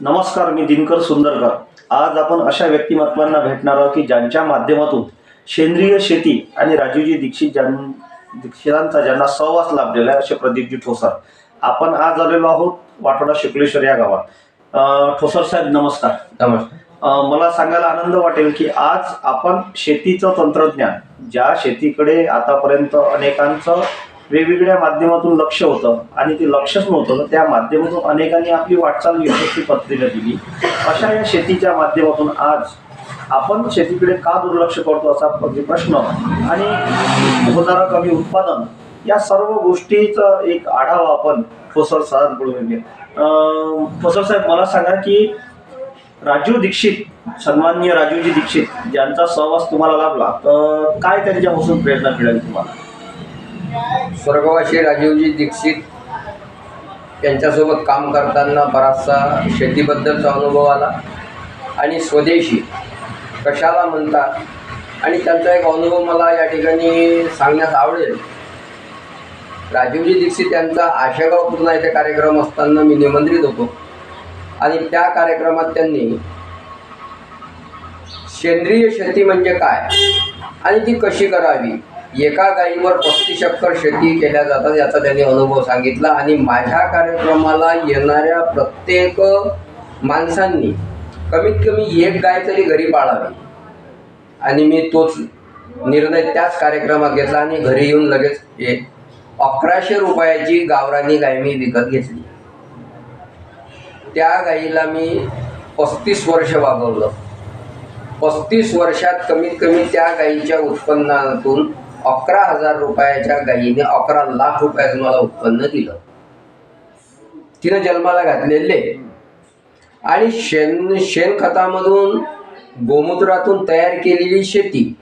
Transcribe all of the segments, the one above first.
नमस्कार मी दिनकर सुंदरकर. आज आपण अशा व्यक्तिमत्वांना भेटणार आहोत की ज्यांच्या माध्यमातून सेंद्रिय शेती आणि राजीवजी दीक्षित ज्यां दीक्षितांचा ज्यांना सहवास लाभलेला आहे असे प्रदीपजी ठोसर. आपण आज आलेलो आहोत वाटोडा शुक्लेश्वर या गावात. ठोसर साहेब नमस्कार. नमस्कार. मला सांगायला आनंद वाटेल की आज आपण शेतीचं तंत्रज्ञान ज्या शेतीकडे आतापर्यंत अनेकांचं वेगवेगळ्या माध्यमातून लक्ष होतं आणि ते लक्षच नव्हतं. तर त्या माध्यमातून अनेकांनी आपली वाटचाल यशस्वी पद्धतीने दिली. अशा या शेतीच्या माध्यमातून आज आपण शेतीकडे का दुर्लक्ष करतो असा म्हणजे प्रश्न आणि होणारं कमी उत्पादन या सर्व गोष्टीचा एक आढावा आपण फोसर साहेबांकडून घेऊया. फोसर साहेब मला सांगा की राजीव दीक्षित सन्माननीय राजीवजी दीक्षित ज्यांचा सहवास तुम्हाला लाभला. तर काय त्यांच्यापासून प्रेरणा मिळाली तुम्हाला? स्वर्गवासी राजीवजी दीक्षित यांच्यासोबत काम करताना बराचसा शेतीबद्दलचा अनुभव आला. आणि स्वदेशी कशाला म्हणतात? आणि त्यांचा एक अनुभव मला या ठिकाणी सांगण्यास आवडेल. राजीवजी दीक्षित यांचा आशेगाव पूर्ण येथे कार्यक्रम असताना मी निमंत्रित होतो. आणि त्या कार्यक्रमात त्यांनी सेंद्रिय शेती म्हणजे काय? आणि ती कशी करावी? एका गाईवर पस्तीस एकर शेती केल्या जातात याचा त्यांनी अनुभव सांगितला. आणि माझ्या कार्यक्रमाला येणाऱ्या प्रत्येक माणसांनी कमीत कमी एक गाय तरी घरी पाळावी. आणि मी तोच निर्णय त्याच कार्यक्रमात घेतला आणि घरी येऊन लगेच एक अकराशे रुपयाची गावरानी गाय मी विकत घेतली. त्या गाईला मी पस्तीस वर्ष वागवलं. पस्तीस वर्षात कमीत कमी त्या गाईच्या उत्पन्नातून अकरा हजार रुपयाच्या गाईने अकरा लाख रुपयाचं मला उत्पन्न दिलं. तिनं जन्माला घातलेले. आणि शेण शेणखतामधून गोमूत्रातून तयार केलेली शेती.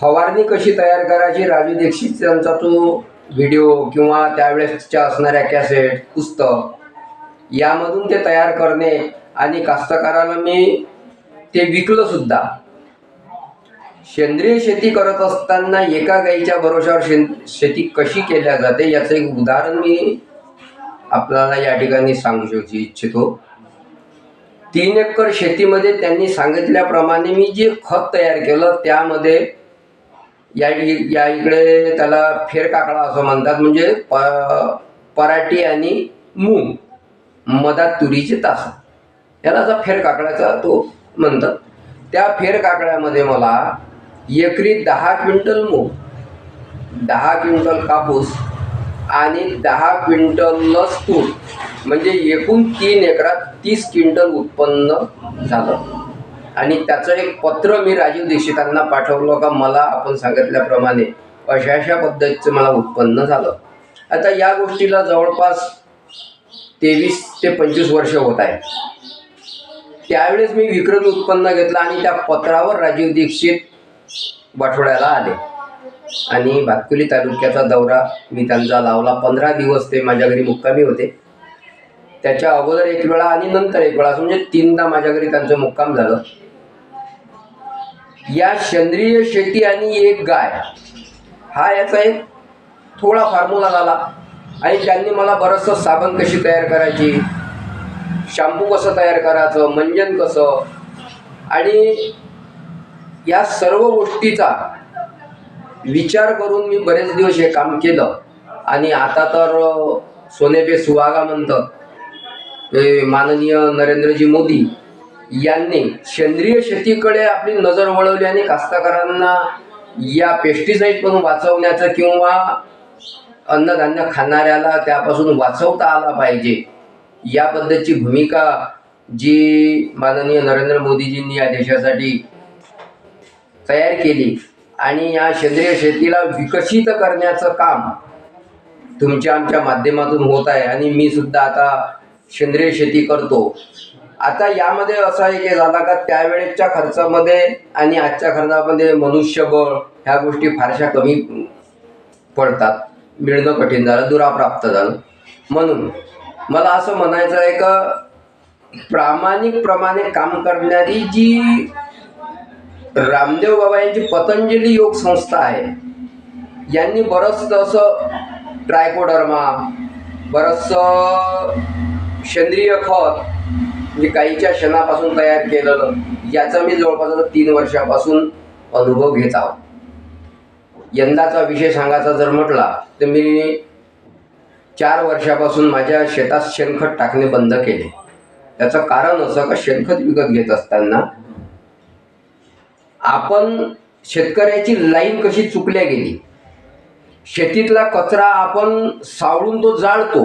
फवारणी कशी तयार करायची? राजू दीक्षित यांचा तो व्हिडिओ किंवा त्यावेळेसच्या असणाऱ्या कॅसेट पुस्तक यामधून ते तयार करणे आणि कास्तकाराला मी ते विकलं सुद्धा. सेंद्रिय शेती करत असताना एका गाईच्या भरोशावर शेती कशी केल्या जाते याचं एक उदाहरण मी आपल्याला या ठिकाणी सांगू शकू इच्छितो. तीन एकर शेतीमध्ये त्यांनी सांगितल्याप्रमाणे मी जे खत तयार केलं त्यामध्ये या या इकडे त्याला फेरकाकडा असं म्हणतात म्हणजे प पराठी आणि मूग मधात तुरीचे तास. याला असा फेरकाकड्याचा तो म्हणतात. त्या फेरकाकड्यामध्ये मला एकरी दहा क्विंटल मूग दहा क्विंटल कापूस आणि दहा क्विंटल तूर म्हणजे एकूण तीन एकरात तीस क्विंटल उत्पन्न झालं. आणि त्याचं एक पत्र मी राजीव दीक्षितांना पाठवलं का मला आपण सांगितल्याप्रमाणे अशा अशा पद्धतीचं मला उत्पन्न झालं. आता या गोष्टीला जवळपास तेवीस ते पंचवीस वर्ष होत आहे त्यावेळेस मी विक्रमी उत्पन्न घेतलं आणि त्या पत्रावर राजीव दीक्षित वाठोड्याला आले. आणि भातकुली तालुक्याचा दौरा मी त्यांचा लावला. पंधरा दिवस ते माझ्या घरी मुक्कामी होते. त्याच्या अगोदर एक वेळा आणि नंतर एक वेळा असं म्हणजे तीनदा माझ्या घरी त्यांचं मुक्काम झालं. या सेंद्रिय शेती आणि एक गाय हा याचा एक थोडा फॉर्म्युला झाला. आणि त्यांनी मला बरंचसं साबण कशी तयार करायची शॅम्पू कसं तयार करायचं मंजन कसं आणि या सर्व गोष्टीचा विचार करून मी बरेच दिवस हे काम केलं. आणि आता तर सोने पे सुहागा म्हणतं. हे माननीय नरेंद्रजी मोदी यांनी सेंद्रिय शेतीकडे आपली नजर वळवली आणि कास्तकारांना या पेस्टिसाईडपासून वाचवण्याचं किंवा अन्नधान्य खाणाऱ्याला त्यापासून वाचवता आला पाहिजे या पद्धतीची भूमिका जी माननीय नरेंद्र मोदीजींनी या देशासाठी तयार केली. आणि या सेंद्रिय शेतीला विकसित करण्याचं काम तुमच्या आमच्या माध्यमातून होत आहे. आणि मी सुद्धा आता सेंद्रिय शेती करतो. आता यामध्ये असा एक झाला का त्यावेळेच्या खर्चामध्ये आणि आजच्या खर्चामध्ये मनुष्यबळ ह्या गोष्टी फारशा कमी पडतात. मिळणं कठीण झालं दुराप्राप्त झालं. म्हणून मला असं म्हणायचं आहे का प्रामाणिकप्रमाणे काम करणारी जी रामदेव बाबा यांची पतंजली योग संस्था आहे. यांनी बरंचसं असं ट्रायकोडर्मा बरंचसं सेंद्रिय खत म्हणजे गाईच्या शेणापासून तयार केलेलं याचा मी जवळपास तीन वर्षापासून अनुभव घेत आहोत. यंदाचा विषय सांगायचा जर म्हटला तर मी चार वर्षापासून माझ्या शेतात शेणखत टाकणे बंद केले. त्याचं कारण असं का शेणखत विकत घेत असताना आपण शेतकऱ्याची लाईन कशी चुकल्या गेली? शेतीतला कचरा आपण सावळून तो जाळतो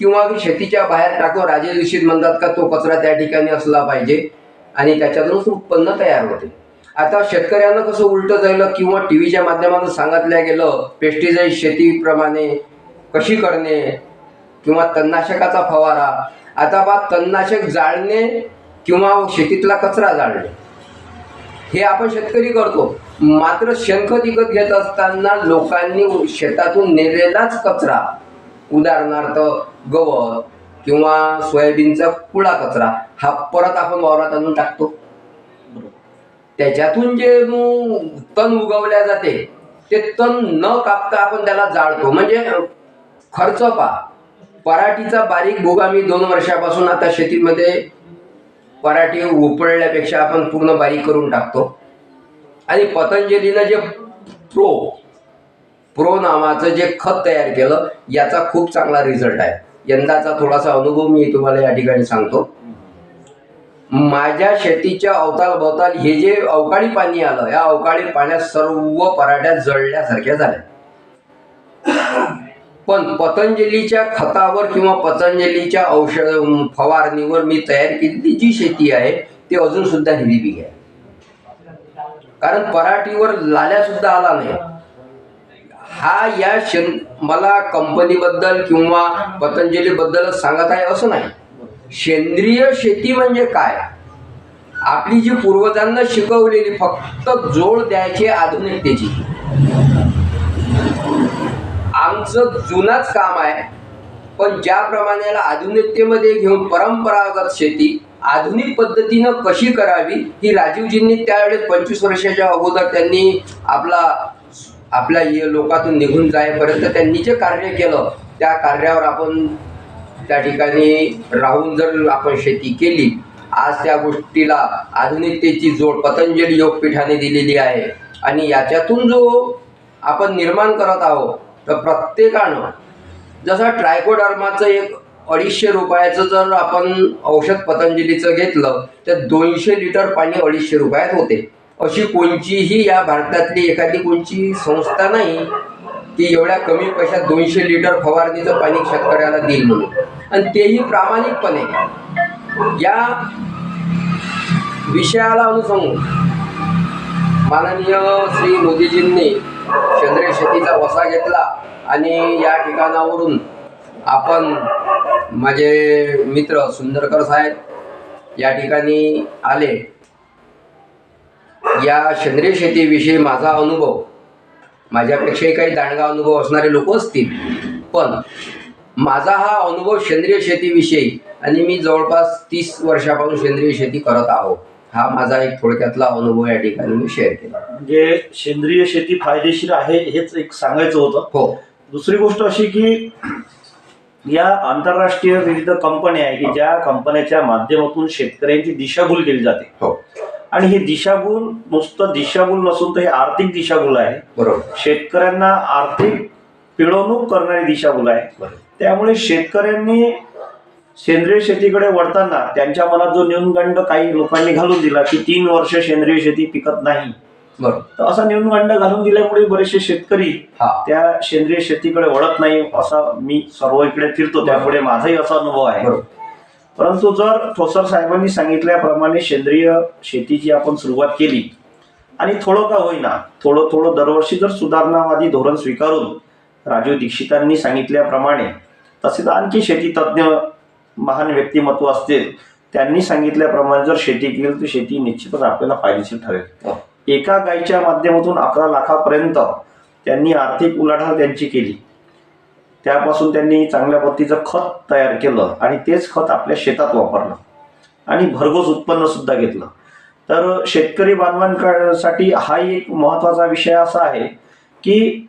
किंवा शेतीच्या बाहेर टाकतो राजे म्हणतात का तो कचरा त्या ठिकाणी असला पाहिजे आणि त्याच्यातूनच उत्पन्न तयार होते. आता शेतकऱ्यांना कसं उलटं झालं किंवा टी व्हीच्या माध्यमातून सांगितलं गेलं पेस्टिसाईड शेतीप्रमाणे कशी करणे किंवा तणनाशकाचा फवारा आता बा तणनाशक जाळणे किंवा शेतीतला कचरा जाळणे. हे आपण शेतकरी करतो. मात्र शेणखत विकत घेत असताना लोकांनी शेतातून नेलेलाच कचरा. उदाहरणार्थ गवत किंवा सोयाबीनचा कुळा कचरा हा परत आपण वावरात आणून टाकतो. त्याच्यातून जे तण उगवल्या जाते ते तण न कापता आपण त्याला जाळतो. म्हणजे खर्च पा पराठीचा बारीक भोगा आम्ही दोन वर्षापासून आता शेतीमध्ये पराठी उपळल्यापेक्षा आपण पूर्ण बारीक करून टाकतो. आणि पतंजलीनं जे प्रो प्रो नावाचं जे खत तयार केलं याचा खूप चांगला रिझल्ट आहे. यंदाचा थोडासा अनुभव मी तुम्हाला या ठिकाणी सांगतो. माझ्या शेतीच्या अवताल भवताल हे जे अवकाळी पाणी आलं या अवकाळी पाण्यात सर्व पराठ्या जळल्यासारख्या झाल्या. पण पतंजलीच्या खतावर किंवा पतंजलीच्या औषध फवारणीवर मी तयार केलेली जी शेती आहे ती अजून सुद्धा हिरवी आहे. कारण पराठीवर लाल्या सुद्धा आला नाही. हा या शन मला कंपनीबद्दल किंवा पतंजलीबद्दलच सांगत आहे असं नाही. सेंद्रिय शेती म्हणजे काय? आपली जी पूर्वजांना शिकवलेली फक्त जोड द्यायची आधुनिकतेची. आमचं जुनाच काम आहे. पण ज्याप्रमाणे याला आधुनिकतेमध्ये घेऊन परंपरागत शेती आधुनिक पद्धतीनं कशी करावी ही राजीवजींनी त्यावेळेस पंचवीस वर्षाच्या अगोदर त्यांनी आपला आपल्या लोकातून निघून जाईपर्यंत त्यांनी जे कार्य केलं त्या कार्यावर आपण त्या ठिकाणी राहून जर आपण शेती केली आज त्या गोष्टीला आधुनिकतेची जोड पतंजली योगपीठाने दिलेली आहे. आणि याच्यातून जो आपण निर्माण करत आहोत तर प्रत्येकानं जसं ट्रायकोडर्माचं एक अडीचशे रुपयाचं जर आपण औषध पतंजलीचं घेतलं तर दोनशे लिटर पाणी अडीचशे रुपयात होते. अशी कोणचीही या भारतातली एखादी कोणची संस्था नाही की एवढ्या कमी पैशात दोनशे लिटर फवारणीचं पाणी शेतकऱ्याला देईल म्हणून. आणि तेही प्रामाणिकपणे. या विषयाला अनुसंगून माननीय श्री मोदीजींनी सेंद्रिय शेतीचा वसा घेतला आणि या ठिकाणावरून आपण माझे मित्र सुंदरकर साहेब या ठिकाणी आले. या सेंद्रिय शेतीविषयी माझा अनुभव माझ्यापेक्षाही काही दांडगा अनुभव असणारे लोक असतील पण माझा हा अनुभव सेंद्रिय शेतीविषयी आणि मी जवळपास तीस वर्षापासून सेंद्रिय शेती करत आहोत हा माझा एक थोडक्यातला अनुभव या ठिकाणी मी शेअर केला. म्हणजे सेंद्रिय शेती फायदेशीर आहे हेच एक सांगायचं होतं. हो. दुसरी गोष्ट अशी की या आंतरराष्ट्रीय विविध कंपन्या आहे की ज्या कंपन्याच्या माध्यमातून शेतकऱ्यांची दिशाभूल केली जाते. हो. आणि हे दिशाभूल नुसतं दिशाभूल नसून तर हे आर्थिक दिशाभूल आहे. बरोबर. शेतकऱ्यांना आर्थिक पिळवणूक करणारी दिशाभूल आहे. त्यामुळे शेतकऱ्यांनी सेंद्रिय शेतीकडे वळताना त्यांच्या मनात जो न्यूनगंड काही लोकांनी घालून दिला की तीन वर्ष सेंद्रिय शेती पिकत नाही. बरोबर. तर असा न्यूनगंड घालून दिल्यामुळे बरेचसे शेतकरी हा. त्या सेंद्रिय शेतीकडे वळत नाही असा मी सर्व इकडे फिरतो. त्यामुळे माझाही असा अनुभव आहे. परंतु जर ठोसर साहेबांनी सांगितल्याप्रमाणे सेंद्रिय शेतीची आपण सुरुवात केली आणि थोडं का होईना थोडं थोडं दरवर्षी जर सुधारणावादी धोरण स्वीकारून राजीव दीक्षितांनी सांगितल्याप्रमाणे तसेच आणखी शेती तज्ज्ञ महान व्यक्तिमत्व असतील त्यांनी सांगितल्याप्रमाणे जर शेती केली तर शेती निश्चितच आपल्याला फायदेशीर ठरेल. हो. एका गायीच्या माध्यमातून अकरा लाखापर्यंत त्यांनी आर्थिक उलाढाल त्यांची केली. त्यापासून त्यांनी चांगल्या पद्धतीचं खत तयार केलं आणि तेच खत आपल्या शेतात वापरलं आणि भरघोस उत्पन्न सुद्धा घेतलं. तर शेतकरी बांधवांसाठी हा एक महत्त्वाचा विषय असा आहे की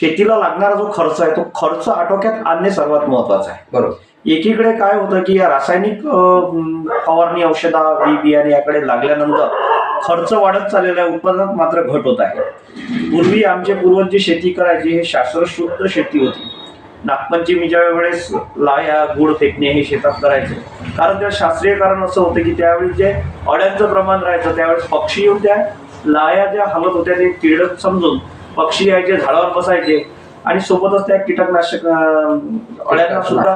शेतीला लागणारा जो खर्च आहे तो खर्च आटोक्यात आणणे सर्वात महत्त्वाचा आहे. बरोबर. एकीकडे काय होतं की या रासायनिक फवारणी औषधा बी बियाणे याकडे लागल्यानंतर खर्च वाढत चाललेला आहे उत्पादनात मात्र घट होत आहे. पूर्वी आमचे पूर्वज जी शेती करायची हे शास्त्रशुद्ध शेती होती. नागपंचमीच्या वेळेस लाया गुड फेकणे हे शेतात करायचे. कारण त्या शास्त्रीय कारण असं होतं की त्यावेळी जे अड्यांचं प्रमाण राहायचं त्यावेळेस पक्षी येऊन त्या लाया ज्या हलत होत्या ते किडत समजून पक्षी यायचे झाडावर बसायचे आणि सोबतच त्या कीटकनाशक अळ्यांना सुद्धा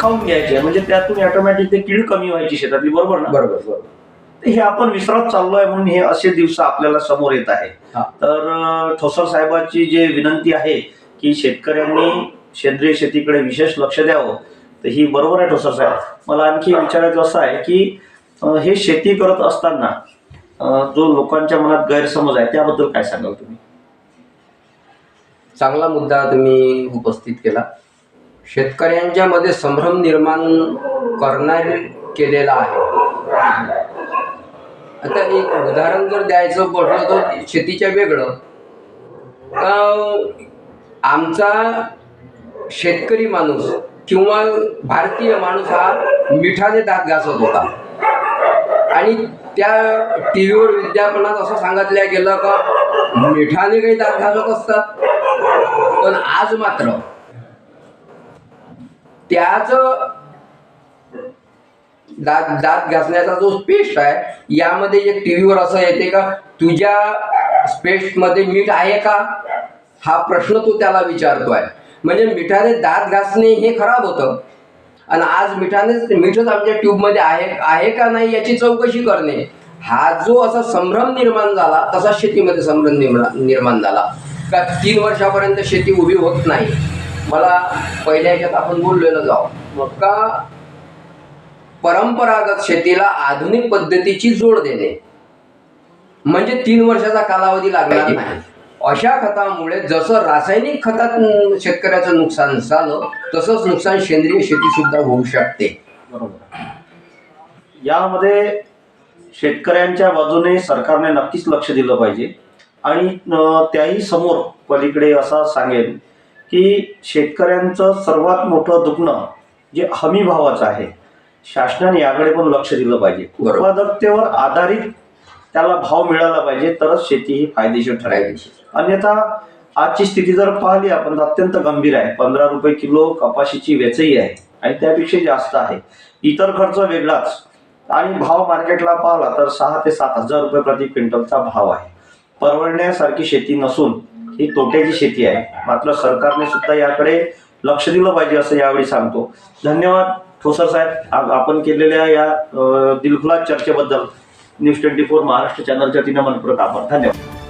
खाऊन घ्यायचे. म्हणजे त्यातून ऑटोमॅटिक ते कीड कमी व्हायची शेतातली बरोबर ना? बरोबर बरोबर. हे आपण विसरत चाललोय म्हणून हे असे दिवस आपल्याला समोर येत आहे. तर ठोसर साहेबांची जे विनंती आहे की शेतकऱ्यांनी सेंद्रिय शेतीकडे विशेष लक्ष द्यावं तर ही बरोबर आहे ठोसर साहेब. मला आणखी विचारायचं असं आहे की हे शेती करत असताना जो लोकांच्या मनात गैरसमज आहे त्याबद्दल काय सांगाल तुम्ही? चांगला मुद्दा तुम्ही उपस्थित केला. शेतकऱ्यांच्या मध्ये संभ्रम निर्माण करणार केलेला आहे. आता एक उदाहरण जर द्यायचं पडलं तर शेतीच्या वेगळं. आमचा शेतकरी माणूस किंवा भारतीय माणूस हा मिठाने दात घासत होता. आणि त्या टी व्हीवर विद्यापनात असं सांगितलं गेलं का मिठाने काही दात घासत असतात. पण आज मात्र त्याच दात दात घासण्याचा जो पेस्ट आहे यामध्ये एक टीव्हीवर असं येते का तुझ्या पेस्टमध्ये मीठ आहे का? हा प्रश्न तो त्याला विचारतोय. म्हणजे मिठाने दात घासणे हे खराब होतं. आणि आज मिठाने मीठच आमच्या ट्यूबमध्ये आहे आहे का नाही याची चौकशी करणे. हा जो असा संभ्रम निर्माण झाला तसा शेतीमध्ये संभ्रम निर्माण झाला. का तीन वर्षापर्यंत शेती उभी होत नाही? मला पहिल्या ह्याच्यात आपण बोललेलो जाऊ मग का परंपरागत शेतीला आधुनिक पद्धतीची जोड देणे? म्हणजे तीन वर्षाचा कालावधी लागणार नाही. अशा खतामुळे जसं रासायनिक खतात शेतकऱ्याचं नुकसान झालं तसंच नुकसान सेंद्रिय शेती सुद्धा होऊ शकते. बरोबर. यामध्ये शेतकऱ्यांच्या बाजूने सरकारने नक्कीच लक्ष दिलं पाहिजे. आणि त्याही समोर पलीकडे असा सांगेन की शेतकऱ्यांचं सर्वात मोठं दुखणं जे हमी भावाचं आहे शासनाने याकडे पण लक्ष दिलं पाहिजे. उत्पादकतेवर आधारित त्याला भाव मिळाला पाहिजे तरच शेती ही फायदेशीर फायदेशीर. अन्यथा आजची स्थिती जर पाहिली आपण तर अत्यंत गंभीर आहे. पंधरा रुपये किलो कपाशीची वेचही आहे आणि त्यापेक्षा जास्त आहे. इतर खर्च वेगळाच. आणि भाव मार्केटला पाहिला तर सहा ते सात हजार रुपये प्रति क्विंटलचा भाव आहे. परवडण्यासारखी शेती नसून ही तोट्याची शेती आहे. मात्र सरकारने सुद्धा याकडे लक्ष दिलं पाहिजे असं यावेळी सांगतो. धन्यवाद ठोसर साहेब. आपण केलेल्या या दिलखुलास चर्चेबद्दल न्यूज ट्वेंटी फोर महाराष्ट्र चॅनलच्या तिनं मनपूर्वक आभार. धन्यवाद.